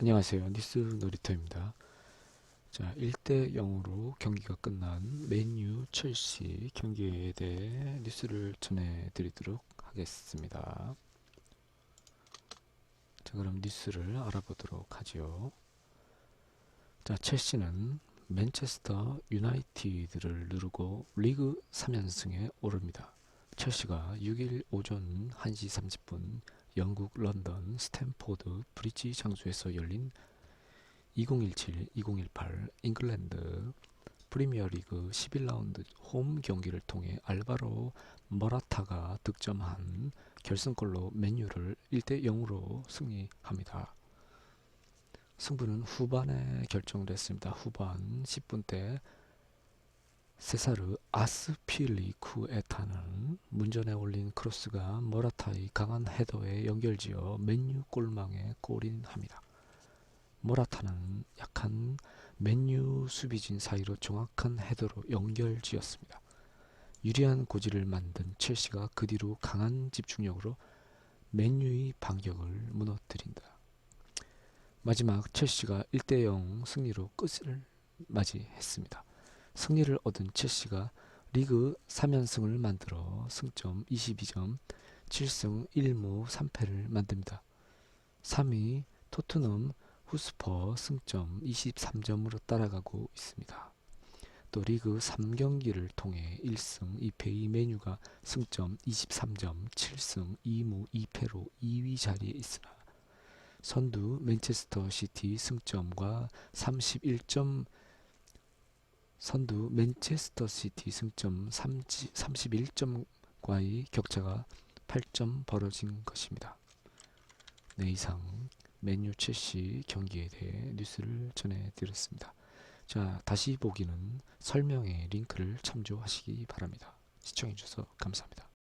안녕하세요. 뉴스 놀이터입니다. 자, 1대 0으로 경기가 끝난 맨유 첼시 경기에 대해 뉴스를 전해 드리도록 하겠습니다. 자, 그럼 뉴스를 알아보도록 하지요. 자, 첼시는 맨체스터 유나이티드를 누르고 리그 3연승에 오릅니다. 첼시가 6일 오전 1시 30분 영국 런던 스탠포드 브리지 장소에서 열린 2017-2018 잉글랜드 프리미어리그 11라운드 홈 경기를 통해 알바로 머라타가 득점한 결승골로 맨유를 1대 0으로 승리합니다. 승부는 후반에 결정됐습니다. 후반 10분 때 세사르 아스필리쿠에타는 문전에 올린 크로스가 모라타의 강한 헤더에 연결지어 맨유 골망에 골인합니다. 모라타는 약한 맨유 수비진 사이로 정확한 헤더로 연결지었습니다. 유리한 고지를 만든 첼시가 그 뒤로 강한 집중력으로 맨유의 반격을 무너뜨린다. 마지막 첼시가 1대0 승리로 끝을 맞이했습니다. 승리를 얻은 첼시가 리그 3연승을 만들어 승점 22점, 7승 1무 3패를 만듭니다. 3위 토트넘 후스퍼 승점 23점으로 따라가고 있습니다. 또 리그 3경기를 통해 1승 2패의 메뉴가 승점 23점, 7승 2무 2패로 2위 자리에 있으나 선두 맨체스터 시티 승점과 31점 선두 맨체스터 시티 승점 31점과의 격차가 8점 벌어진 것입니다. 네, 이상 맨유 첼시 경기에 대해 뉴스를 전해드렸습니다. 자, 다시 보기는 설명에 링크를 참조하시기 바랍니다. 시청해주셔서 감사합니다.